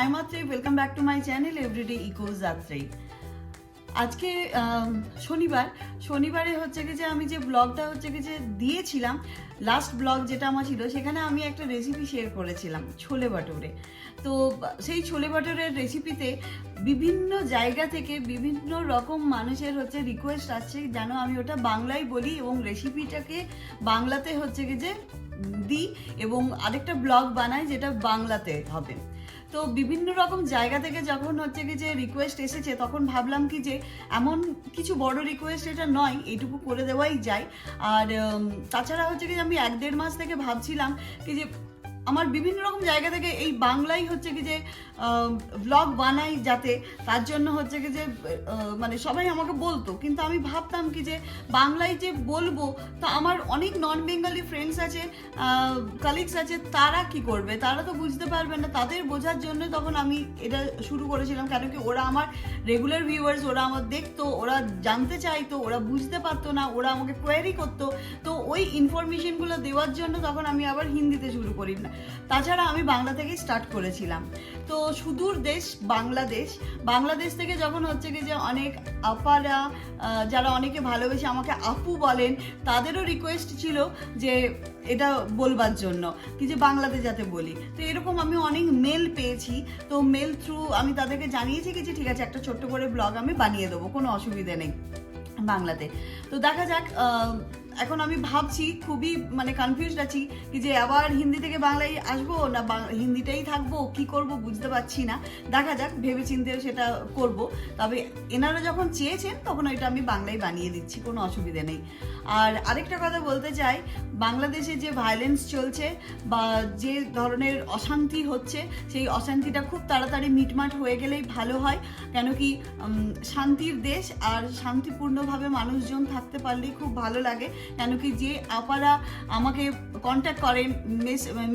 Hello everyone I Matrai welcome back to my channel everyday eco যাত্রাই আজকে শনিবার। শনিবারে হচ্ছে কি যে আমি যে ব্লগটা হচ্ছে কি যে দিয়েছিলাম লাস্ট ব্লগ যেটা আমার ছিল, সেখানে আমি একটা রেসিপি শেয়ার করেছিলাম, ছোলে বাটোরে তো, সেই ছোলে বাটোরের রেসিপিতে বিভিন্ন জায়গা থেকে বিভিন্ন রকম মানুষের হচ্ছে রিকোয়েস্ট আসছে, যেন আমি ওটা বাংলায় বলি এবং রেসিপিটাকে বাংলাতে হচ্ছে কি যে দিই এবং আরেকটা ব্লগ বানাই যেটা বাংলাতে হবে। তো বিভিন্ন রকম জায়গা থেকে যখন হচ্ছে কি যে রিকোয়েস্ট এসেছে, তখন ভাবলাম কি যে এমন কিছু বড় রিকোয়েস্ট এটা নয়, এটুকু করে দেওয়াই যায়। আর তাছাড়া হচ্ছে কি আমি এক দেড় মাস থেকে ভাবছিলাম কি যে আমার বিভিন্ন রকম জায়গা থেকে এই বাংলাই হচ্ছে কি যে ব্লগ বানাই যাতে, তার জন্য হচ্ছে কি যে মানে সবাই আমাকে বলতো। কিন্তু আমি ভাবতাম কি যে, বাংলায় যে বলব, তা আমার অনেক নন বেঙ্গলি ফ্রেন্ডস আছে কালিগস আছে, তারা কি করবে? তারা তো বুঝতে পারবে না। তাদের বোঝার জন্য তখন আমি এটা শুরু করেছিলাম। কেন কি ওরা আমার রেগুলার ভিউয়ার্স ওরা আমার দেখতো, ওরা জানতে চাইতো, ওরা বুঝতে পারতো না, ওরা আমাকে কোয়ারি করতো। তো ওই ইনফরমেশনগুলো দেওয়ার জন্য তখন আমি আবার হিন্দিতে শুরু করি। না তাছাড়া আমি বাংলা থেকেই স্টার্ট করেছিলাম। তো সুদূর দেশ, বাংলাদেশ। বাংলাদেশ থেকে যখন হচ্ছে কি যে অনেক আপারা যারা অনেকে ভালোবেসে আমাকে আপু বলেন, তাদেরও রিকোয়েস্ট ছিল যে এটা বলবার জন্য, কি যে বাংলাতে যাতে বলি। তো এরকম আমি অনেক মেল পেয়েছি। তো মেল থ্রু আমি তাদেরকে জানিয়েছি কি যে ঠিক আছে, একটা ছোট্ট করে ব্লগ আমি বানিয়ে দেবো, কোনো অসুবিধে নেই বাংলাতে। তো দেখা যাক এখন আমি ভাবছি, খুবই মানে কনফিউজড আছি কি যে আবার হিন্দি থেকে বাংলায় আসব না হিন্দিটাই থাকব, কি করব বুঝতে পারছি না। দেখা যাক ভেবে চিন্তে সেটা করব। তবে এনারা যখন চেয়েছেন, তখন ওইটা আমি বাংলায় বানিয়ে দিচ্ছি, কোনো অসুবিধে নেই। আর আরেকটা কথা বলতে চাই, বাংলাদেশে যে ভায়োলেন্স চলছে বা যে ধরনের অশান্তি হচ্ছে, সেই অশান্তিটা খুব তাড়াতাড়ি মিটমাট হয়ে গেলেই ভালো হয়। কেন কি শান্তির দেশ আর শান্তিপূর্ণভাবে মানুষজন থাকতে পারলেই খুব ভালো লাগে। কেন কি যে আপারা আমাকে কন্ট্যাক্ট করেন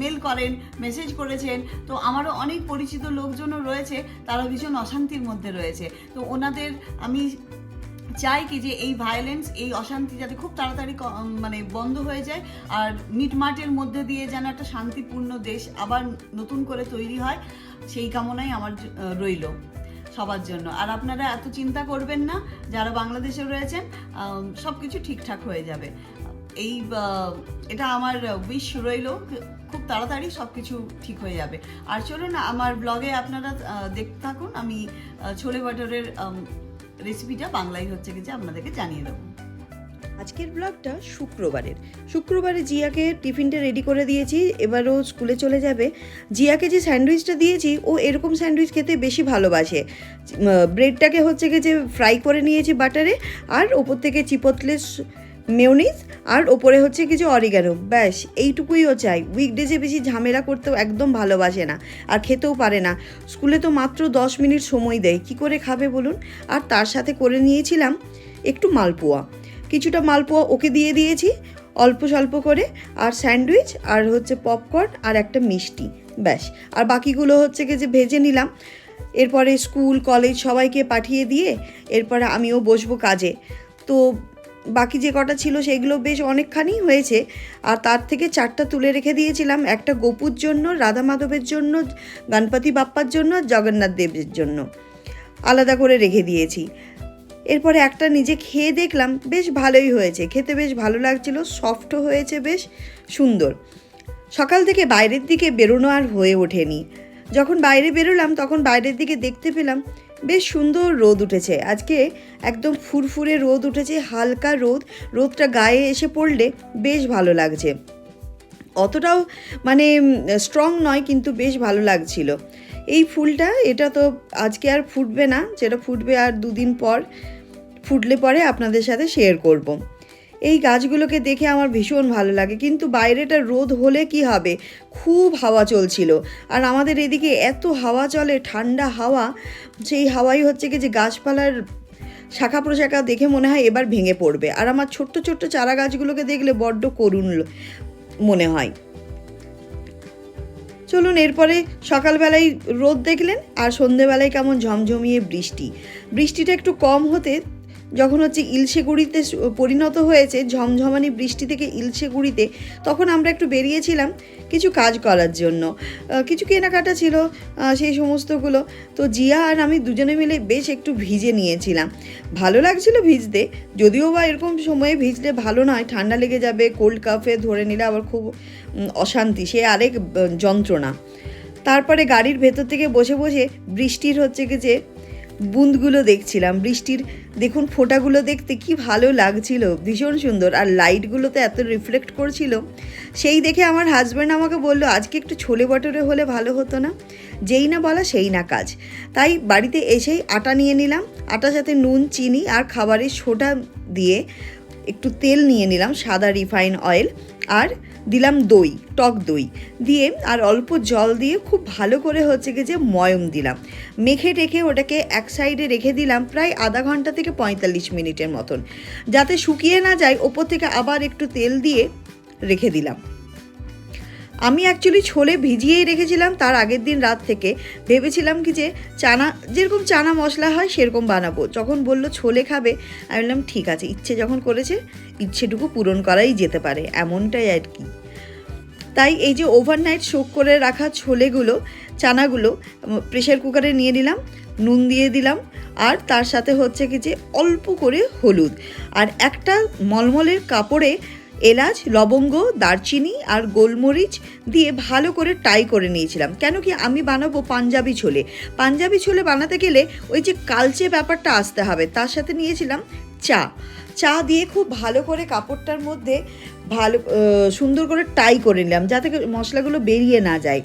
মেল করেন মেসেজ করেছেন। তো আমারও অনেক পরিচিত লোকজনও রয়েছে, তারা ভীষণ অশান্তির মধ্যে রয়েছে। তো ওনাদের আমি চাই কি যে এই ভায়োলেন্স এই অশান্তি যাতে খুব তাড়াতাড়ি মানে বন্ধ হয়ে যায়, আর মিটমাটের মধ্যে দিয়ে যেন একটা শান্তিপূর্ণ দেশ আবার নতুন করে তৈরি হয়, সেই কামনাই আমার রইল। সবার জন্য। আর আপনারা এত চিন্তা করবেন না, যারা বাংলাদেশে রয়েছেন সব কিছু ঠিকঠাক হয়ে যাবে। এই এটা আমার উইশ রইল, খুব তাড়াতাড়ি সব কিছু ঠিক হয়ে যাবে। আর চলুন, আমার ব্লগে আপনারা দেখতে থাকুন। আমি ছোলে বাটারের রেসিপিটা বাংলায় হচ্ছে কি যে আপনাদেরকে জানিয়ে দেবো। আজকের ব্লগটা শুক্রবারের। শুক্রবারে জিয়াকে টিফিনটা রেডি করে দিয়েছি, এবারও স্কুলে চলে যাবে। জিয়াকে যে স্যান্ডউইচটা দিয়েছি, ও এরকম স্যান্ডউইচ খেতে বেশি ভালোবাসে। ব্রেডটাকে হচ্ছে গিয়ে যে ফ্রাই করে নিয়েছি বাটারে, আর ওপর থেকে চিপতলে মেয়নিজ আর ওপরে হচ্ছে কিছু অরিগানো ব্যাস, এইটুকুই ও চাই। উইকডেজে বেশি ঝামেলা করতেও একদম ভালোবাসে না, আর খেতেও পারে না। স্কুলে তো মাত্র দশ মিনিট সময় দেয়, কি করে খাবে বলুন? আর তার সাথে করে নিয়েছিলাম একটু মালপোয়া। কিছুটা মালপোয়া ওকে দিয়ে দিয়েছি, অল্প স্বল্প করে, আর স্যান্ডউইচ, আর হচ্ছে পপকর্ন, আর একটা মিষ্টি, ব্যাস। আর বাকিগুলো হচ্ছে কি যে ভেজে নিলাম, এরপরে স্কুল, কলেজ সবাইকে পাঠিয়ে দিয়ে এরপরে আমিও বসবো কাজে। তো বাকি যে কটা ছিল সেগুলো বেশ অনেকখানি হয়েছে, আর তার থেকে চারটা তুলে রেখে দিয়েছিলাম, একটা গোপুর জন্য, রাধা মাধবের জন্য, গণপতি বাপ্পার জন্য, জগন্নাথ দেবের জন্য। আলাদা করে রেখে দিয়েছি। এরপরে একটা নিজে খেয়ে দেখলাম, বেশ ভালোই হয়েছে। খেতে বেশ ভালো লাগছিল, সফটও হয়েছে, বেশ সুন্দর। সকাল থেকে বাইরের দিকে বেরোনো আর হয়ে ওঠেনি। যখন বাইরে বেরোলাম, তখন বাইরের দিকে দেখতে পেলাম, বেশ সুন্দর রোদ উঠেছে। আজকে একদম ফুরফুরে রোদ উঠেছে, হালকা রোদ। রোদটা গায়ে এসে পড়লে বেশ ভালো লাগছে। অতটাও মানে স্ট্রং নয়, কিন্তু বেশ ভালো লাগছিল। এই ফুলটা, এটা তো আজকে আর ফুটবে না, যেটা ফুটবে আর দুদিন পর ফুটলে পরে আপনাদের সাথে শেয়ার করব। এই গাছগুলোকে দেখে আমার ভীষণ ভালো লাগে, কিন্তু বাইরেটা রোদ হলে কি হবে? খুব হাওয়া চলছিল। আর আমাদের এদিকে এত হাওয়া চলে, ঠান্ডা হাওয়া, সেই হাওয়াই হচ্ছে কি যে গাছপালার শাখা প্রশাখা দেখে মনে হয় এবার ভেঙে পড়বে। আর আমার ছোট্ট ছোট্ট চারা গাছগুলোকে দেখলে বড্ড করুণ মনে হয়। চলুন এরপরে সকালবেলায় রোদ দেখলেন আর সন্ধেবেলায় কেমন ঝমঝমিয়ে বৃষ্টি। বৃষ্টিটা একটু কম হতে যখন হচ্ছে ইলশে গুড়িতে পরিণত হয়েছে, ঝমঝমানি বৃষ্টি থেকে ইলশে গুড়িতে তখন আমরা একটু বেরিয়েছিলাম কিছু কাজ করার জন্য। কিছু কেনাকাটা ছিল সেই সমস্তগুলো। তো জিয়া আর আমি দুজনে মিলে বেশ একটু ভিজে নিয়েছিলাম। ভালো লাগছিল ভিজতে, যদিও বা এরকম সময়ে ভিজলে ভালো নয়, ঠান্ডা লেগে যাবে কোল্ড কাফে ধরে নিলে আবার খুব অশান্তি, সে আরেক যন্ত্রণা। তারপরে গাড়ির ভেতর থেকে বসে বসে বৃষ্টির হচ্ছে যে বুঁদগুলো দেখছিলাম, বৃষ্টির, দেখুন ফোঁটাগুলো দেখতে কি ভালো লাগছিল, ভীষণ সুন্দর। আর লাইটগুলো তো এত রিফ্লেক্ট করছিল, সেই দেখে আমার হাজব্যান্ড আমাকে বলল, আজকে একটু ছোলে বটরে হলে ভালো হতো না। যেই না বলা সেই না কাজ। তাই বাড়িতে এসেই আটা নিয়ে নিলাম, আটার সাথে নুন, চিনি আর খাবারের সোডা দিয়ে একটু তেল নিয়ে নিলাম, সাদা রিফাইন অয়েল আর দিলাম দই, টক দই। দিয়ে আর অল্প জল দিয়ে খুব ভালো করে হচ্ছে কি যে ময়ম দিলাম। মেখে রেখে ওটাকে এক সাইডে রেখে দিলাম প্রায় আধা ঘণ্টা থেকে পঁয়তাল্লিশ মিনিটের মতন। যাতে শুকিয়ে না যায়, ওপর থেকে আবার একটু তেল দিয়ে রেখে দিলাম। আমি অ্যাকচুয়ালি ছোলে ভিজিয়েই রেখেছিলাম তার আগের দিন রাত থেকে। ভেবেছিলাম কি যে চানা, যেরকম চানা মশলা হয় সেরকম বানাবো। যখন বলল ছোলে খাবে, আমি বললাম, ঠিক আছে, ইচ্ছে যখন করেছে, ইচ্ছেটুকু পূরণ করাই যেতে পারে, এমনটাই আর কি। তাই এই যে ওভারনাইট শোক করে রাখা ছোলেগুলো, চানাগুলো প্রেশার কুকারে নিয়ে নিলাম, নুন দিয়ে দিলাম, আর তার সাথে হচ্ছে কি যে অল্প করে হলুদ। আর একটা মলমলের কাপড়ে এলাচ, লবঙ্গ, দারচিনি আর গোলমরিচ দিয়ে ভালো করে টাই করে নিয়েছিলাম। কেন কি আমি বানাবো পাঞ্জাবি ছোলে। পাঞ্জাবি ছোলে বানাতে গেলে ওই যে কালচে ব্যাপারটা আসতে হবে, তার সাথে নিয়েছিলাম চা। চা দিয়ে খুব ভালো করে কাপড়টার মধ্যে ভালো সুন্দর করে টাই করে নিলাম, যাতে মশলাগুলো বেরিয়ে না যায়।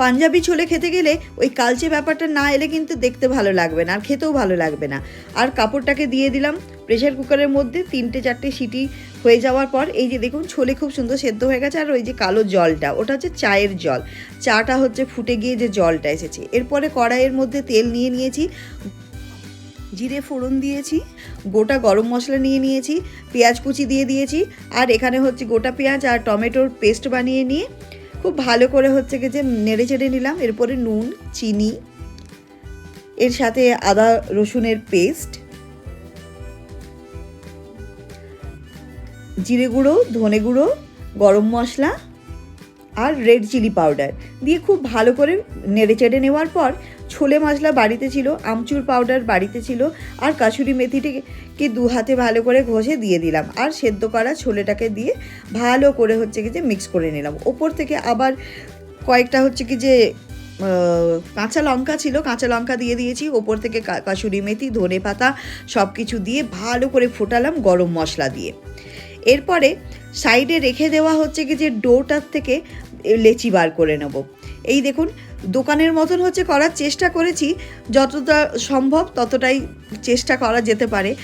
পাঞ্জাবি ছোলে খেতে গেলে ওই কালচে ব্যাপারটা না এলে কিন্তু দেখতে ভালো লাগবে না, আর খেতেও ভালো লাগবে না। আর কাপড়টাকে দিয়ে দিলাম প্রেশার কুকারের মধ্যে তিনটে চারটে সিটি হয়ে যাওয়ার পর এই যে দেখুন ছোলে খুব সুন্দর সেদ্ধ হয়ে গেছে, আর ওই যে কালো জলটা, ওটা হচ্ছে চায়ের জল। চাটা হচ্ছে ফুটে গিয়ে যে জলটা এসেছে। এরপরে কড়াইয়ের মধ্যে তেল নিয়ে নিয়েছি, জিরে ফোড়ন দিয়েছি, গোটা গরম মশলা নিয়ে নিয়েছি, পেঁয়াজ কুচি দিয়ে দিয়েছি, আর এখানে হচ্ছে গোটা পেঁয়াজ আর টমেটোর পেস্ট বানিয়ে নিয়ে খুব ভালো করে হচ্ছে কি যে নেড়ে চেড়ে নিলাম, এরপরে নুন, চিনি, এর সাথে আদা, রসুনের পেস্ট, জিরে গুঁড়ো, ধনে গুঁড়ো, গরম মশলা আর রেড চিলি পাউডার দিয়ে খুব ভালো করে নেড়ে চেড়ে নেওয়ার পর ছোলে মশলা বাড়িতে ছিল, আমচুর পাউডার বাড়িতে ছিল, আর কাসুরি মেথিটিকে দু হাতে ভালো করে ঘষে দিয়ে দিলাম। আর সেদ্ধ করা ছোলেটাকে দিয়ে ভালো করে হচ্ছে কি যে মিক্স করে নিলাম। ওপর থেকে আবার কয়েকটা হচ্ছে কি যে কাঁচা লঙ্কা ছিল, কাঁচা লঙ্কা দিয়ে দিয়েছি। ওপর থেকে কা- কাসুরি মেথি, ধনে পাতা সব কিছু দিয়ে ভালো করে ফোটালাম গরম মশলা দিয়ে। এরপরে সাইডে রেখে দেওয়া হচ্ছে কি যে ডোটার থেকে লেচি বার করে নেব। এই দেখুন, দোকানের মতন হচ্ছে করার চেষ্টা করেছি, যতটা সম্ভব ততটাই চেষ্টা করা যেতে পারে।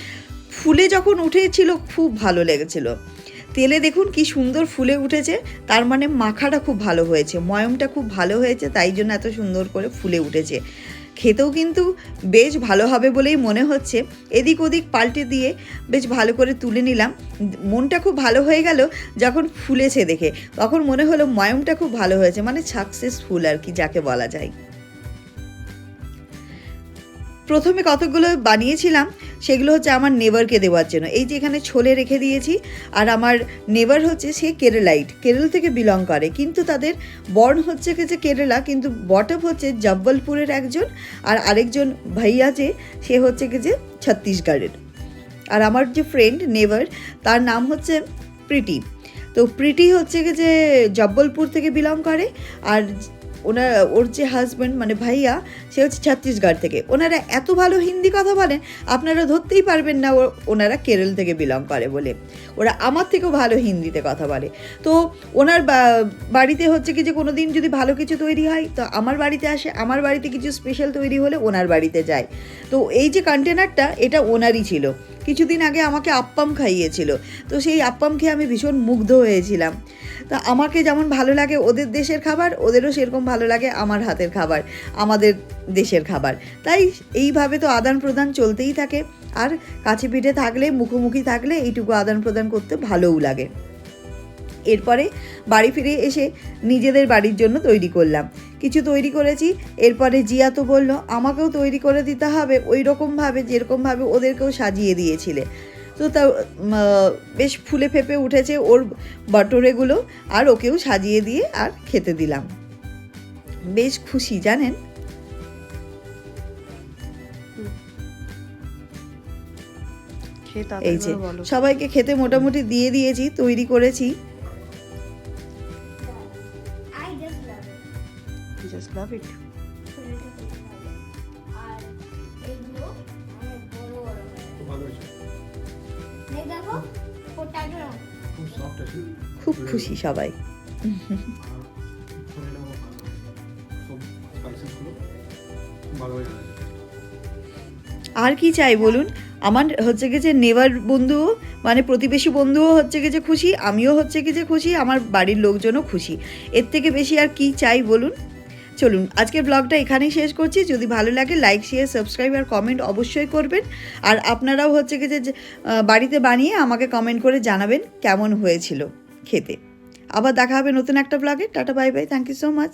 ফুলে যখন উঠেছিল, খুব ভালো লেগেছিল। তেলে দেখুন কি সুন্দর ফুলে উঠেছে, তার মানে মাখাটা খুব ভালো হয়েছে, ময়মটা খুব ভালো হয়েছে, তাই জন্য এত সুন্দর করে ফুলে উঠেছে। খেতেও কিন্তু বেশ ভালো হবে বলেই মনে হচ্ছে। এদিক ওদিক পাল্টে দিয়ে বেশ ভালো করে তুলে নিলাম। মনটা খুব ভালো হয়ে গেল যখন ফুলেছে দেখে। তখন মনে হলো ময়মটা খুব ভালো হয়েছে মানে সাকসেসফুল আর কি যাকে বলা যায়। প্রথমে কতগুলো বানিয়েছিলাম? সেগুলো হচ্ছে আমার নেভারকে দেওয়ার জন্য। এই যে এখানে ছোলে রেখে দিয়েছি, আর আমার নেভার হচ্ছে সে কেরালাইট। কেরল থেকে বিলং করে। কিন্তু তাদের বর্ণ হচ্ছে কি যে কেরালা, কিন্তু বটপ হচ্ছে জব্বলপুরের একজন, আর আরেকজন ভাইয়া যে, সে হচ্ছে কি যে ছত্তিশগড়ের। আর আমার যে ফ্রেন্ড নেভার তার নাম হচ্ছে প্রীতি। তো প্রীতি হচ্ছে কি যে জব্বলপুর থেকে বিলং করে, আর ওনার, ওর যে হাজব্যান্ড মানে ভাইয়া, সে হচ্ছে ছত্তিশগড় থেকে। ওনারা এত ভালো হিন্দি কথা বলেন, আপনারা ধরতেই পারবেন না ওনারা কেরল থেকে বিলং করে বলে। ওরা আমার থেকেও ভালো হিন্দিতে কথা বলে। তো ওনার বাড়িতে হচ্ছে কি যে কোনো দিন যদি ভালো কিছু তৈরি হয়, তো আমার বাড়িতে আসে, আমার বাড়িতে কিছু স্পেশাল তৈরি হলে ওনার বাড়িতে যায়। তো এই যে কন্টেনারটা এটা ওনারই ছিল। কিছুদিন আগে আমাকে আপ্পাম খাইয়েছিল। তো সেই আপ্পাম খেয়ে আমি ভীষণ মুগ্ধ হয়েছিলাম। তা আমাকে যেমন ভালো লাগে ওদের দেশের খাবার, ওদেরও সেরকম ভালো লাগে আমার হাতের খাবার, আমাদের দেশের খাবার। তাই এইভাবে তো আদান প্রদান চলতেই থাকে। আর কাছে পিঠে থাকলে, মুখোমুখি থাকলে এইটুকু আদান প্রদান করতে ভালোও লাগে। এরপরে বাড়ি ফিরে এসে নিজেদের বাড়ির জন্য তৈরি করলাম। কিছু তৈরি করেছি এরপরে জিয়া তো বলল আমাকেও তৈরি করে দিতে হবে। ওই রকমভাবে যেরকমভাবে ওদেরকেও সাজিয়ে দিয়েছিলে। তো তা বেশ ফুলে ফেপে উঠেছে ওর বটরেগুলো আর ওকেও সাজিয়ে দিয়ে আর খেতে দিলাম। বেশ খুশি জানেন? এই যে সবাইকে খেতে মোটামুটি দিয়ে দিয়েছি তৈরি করেছি। খুব খুশি সবাই। আর কি চাই বলুন? আমার হচ্ছে কি যে নেবার বন্ধু মানে প্রতিবেশী বন্ধুও হচ্ছে কি যে খুশি, আমিও হচ্ছে কি যে খুশি, আমার বাড়ির লোকজনও খুশি। এর থেকে বেশি আর কি চাই বলুন? চলুন, আজকের ব্লগটা এখানেই শেষ করছি। যদি ভালো লাগে লাইক শেয়ার সাবস্ক্রাইব আর কমেন্ট অবশ্যই করবেন। আর আপনারাও হচ্ছে কি যে বাড়িতে বানিয়ে আমাকে কমেন্ট করে জানাবেন কেমন হয়েছিল খেতে। আবার দেখা হবে নতুন একটা ব্লগে ta ta bye bye thank you so much